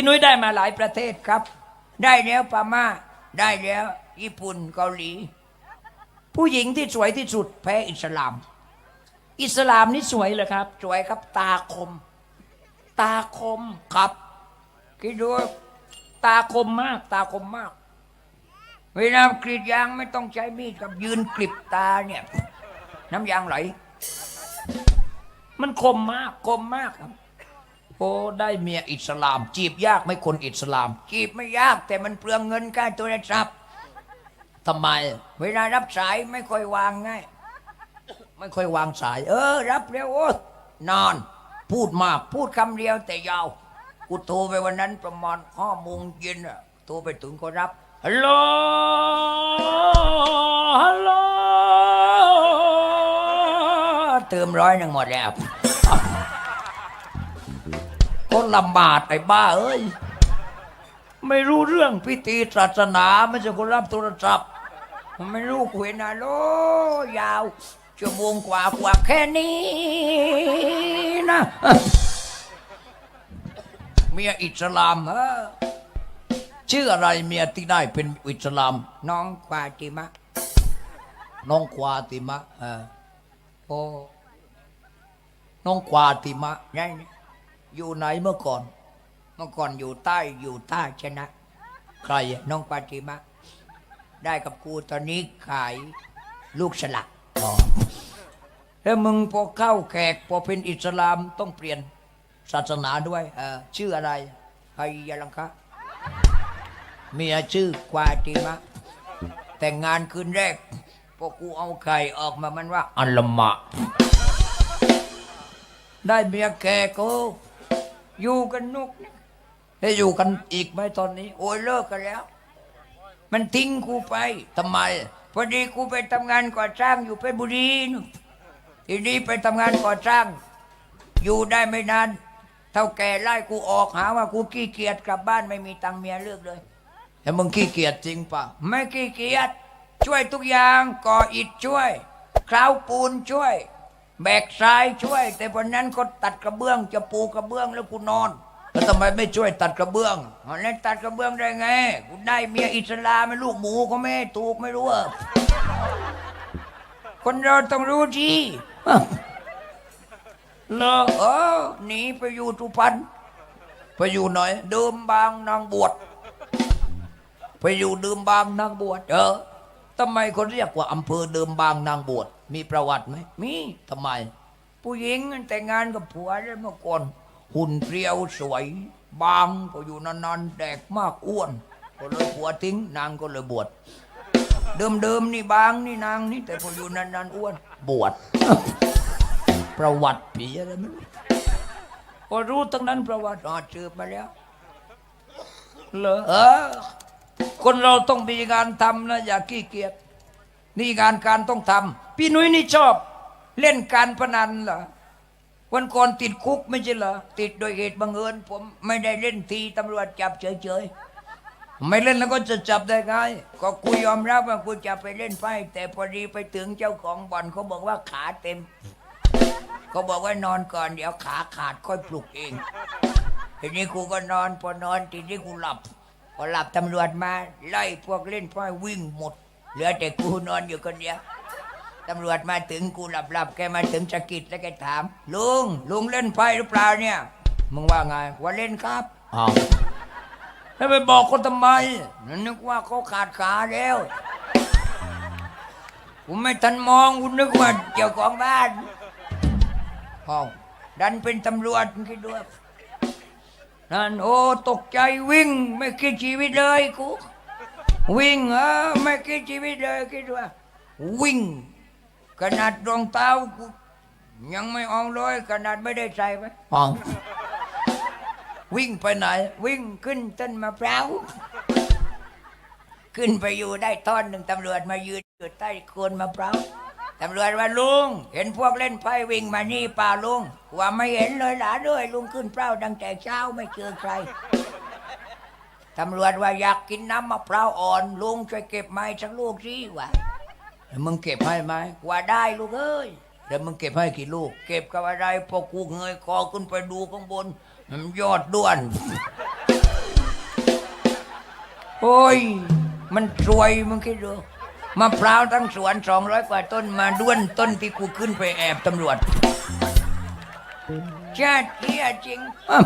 พี่นุ้ยได้มาหลายประเทศครับ ได้แล้วพม่าได้แล้ว ญี่ปุ่นเกาหลี ผู้หญิงที่สวยที่สุดแพ้อิสลาม อิสลามนี่สวยเหรอครับ สวยครับตาคม ตาคมครับคิดดูตาคมมาก ตาคมมาก เวลากรีดยางไม่ต้องใช้มีดครับยืนกลิบตาเนี่ย น้ำยางไหล มันคมมากคมมากครับ โอ้ได้เมียอิสลาม จีบยากไหม่คนอิสลาม จีบไม่ยากแต่มันเปลืองเงินค่าโทรศัพท์ทำไม เวลารับสายไม่ค่อยวางง่ายไม่ค่อยวางสาย เออ รับเร็วโอ้นอน พูดมากพูดคำเดียวแต่ยาวกูโทรไปวันนั้นประมาณห้าโมงเย็นอะโทรไปถึงก็รับฮัลโหลฮัลโหลเติมร้อยหนึ่งหมดแล้ว ลำบากไอ้บ้าเอ้ย ไม่รู้เรื่องพิธีศาสนาไม่ใช่คนรับโทรศัพท์มันไม่รู้คุยนะโลยาวชั่วโมงกว่ากว่าแค่นี้นะเมียอิสลามเออชื่ออะไรเมียที่ได้เป็นอิสลาม น้องควาติมะ น้องควาติมะเออโอ้น้องควาติมะไงเนี่ย อยู่ไหนเมื่อก่อน เมื่อก่อนอยู่ใต้อยู่ใต้ชนะ ใครอะน้องควาติมะ ได้กับกูตอนนี้ขายลูกสลักอ๋อแล้วมึงพอเข้าแขกพอเป็นอิสลามต้องเปลี่ยนศาสนาด้วยเออชื่ออะไรไฮยาลังคะเมียชื่อควาติมะ แต่งงานคืนแรกพอกูเอาไข่ออกมามันว่าอัลลมะ ได้เมียแก่กู อยู่กันนุกได้อยู่กันอีกไหมตอนนี้ โอ้ยเลิกกันแล้ว มันทิ้งกูไปทำไม พอดีกูไปทำงานก่อสร้างอยู่เพชรบุรีนู่นทีนี้ไปทำงานก่อสร้าง อยู่ได้ไม่นาน เท่าแก่ไล่กูออกหาว่ากูขี้เกียจกลับบ้านไม่มีตังค์เมียเลือกเลยแต่มึงขี้เกียจจริงปะไม่ขี้เกียจช่วยทุกอย่างก่ออิฐช่วยคราวปูนช่วย แบกทรายช่วย แต่วันนั้นเขาตัดกระเบื้อง จะปูกระเบื้องแล้วกูนอน แล้วทำไมไม่ช่วยตัดกระเบื้องอ๋อแล้วตัดกระเบื้องได้ไงกูได้เมียอิสลามไม่ลูกหมูก็ไม่ให้ถูกไม่รู้อะคนเราต้องรู้ทีเลอเออหนีไปอยู่สุพรรณไปอยู่หน่อยเดิมบางนางบวชไปอยู่เดิมบางนางบวชเออทำไมคนเรียกว่าอำเภอเดิมบางนางบวช มีประวัติไหมมีทำไม ผู้หญิงแต่งงานกับผัวแล้วเมื่อก่อน หุ่นเพรียวสวย บางพออยู่นานๆแดกมากอ้วน ก็เลยผัวทิ้ง นางก็เลยบวชเดิมๆนี่บางนี่นางนี่แต่พออยู่นานๆอ้วน บวช ประวัติผีอะไรไม่รู้พอรู้ทั้งนั้นประวัติอ่านสืบมาแล้วเหรอเออ คนเราต้องมีงานทำนะอย่าขี้เกียจนี่งานการต้องทำ พี่นุ้ยนี่ชอบ เล่นการพนันเหรอวันก่อนติดคุกไม่ใช่เหรอติดโดยเหตุบังเอิญผมไม่ได้เล่นทีตำรวจจับเฉยๆไม่เล่นแล้วก็จะจับได้ไงก็กูยอมรับว่ากูจะไปเล่นไพ่แต่พอดีไปถึงเจ้าของบ่อนเขาบอกว่าขาเต็มเขาบอกว่านอนก่อนเดี๋ยวขาขาดค่อยปลุกเอง ทีนี้กูก็นอนพอนอนทีนี้กูหลับพอหลับตำรวจมาไล่พวกเล่นไพ่วิ่งหมด เหลือแต่กูนอนอยู่คนเดียว ตำรวจมาถึงกูหลับหลับๆแกมาถึงสะกิดแล้วแกถาม ลุง ลุงเล่นไพ่หรือเปล่าเนี่ย มึงว่าไงว่าเล่นครับอ้าวแล้วไปบอกคนทำไม นึกว่าเขาขาดขาแล้วผมไม่ทันมองกูนึกว่าเจ้าของบ้านอ้าวดันเป็นตำรวจคิดดูนั่นโอ้ตกใจวิ่ง ไม่คิดชีวิตเลยกูวิ่งเออไม่คิดชีวิตเลยคิดว่าวิ่ง ขนาดรองเท้ากูยังไม่เอาเลยขนาดไม่ได้ใส่ไปอ๋อวิ่งไปไหน วิ่งขึ้นต้นมะพร้าวขึ้นไปอยู่ได้ท่อนหนึ่งตำรวจมายืนอยู่ใต้โคนมะพร้าวตำรวจว่าลุง เห็นพวกเล่นไพ่วิ่งมานี่เปล่าลุงว่าไม่เห็นเลยหลานด้วยลุงขึ้นเปล่าตั้งแต่เช้าไม่เจอใครตำรวจว่าอยากกินน้ำมะพร้าวอ่อนลุงช่วยเก็บไม้สักลูกสิวะ แล้วมึงเก็บให้ไหมว่าได้ลูกเอ้ยแล้วมึงเก็บให้กี่ลูก เก็บกับอะไรพอกูเงยคอขึ้นไปดูข้างบนมันยอดด้วน โอ้ย มันรวยมึงคิดดูมะพร้าวทั้งสวนสองร้อยกว่าต้นมาด้วนต้นที่กูขึ้นไปแอบตำรวจชาติเหี้ยจริงอ้าว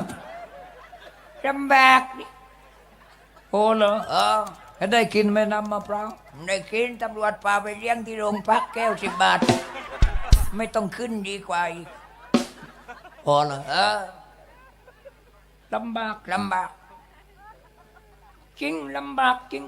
ลำบากดิโอ้เหรอเออแล้ว ได้กินไหมน้ำมะพร้าวได้กินตำรวจพาไปเลี้ยงที่โรงพักแก้วสิบบาท ไม่ต้องขึ้นดีกว่าอีกพอเหรอเออลำบากลำบากจริงลำบากจริง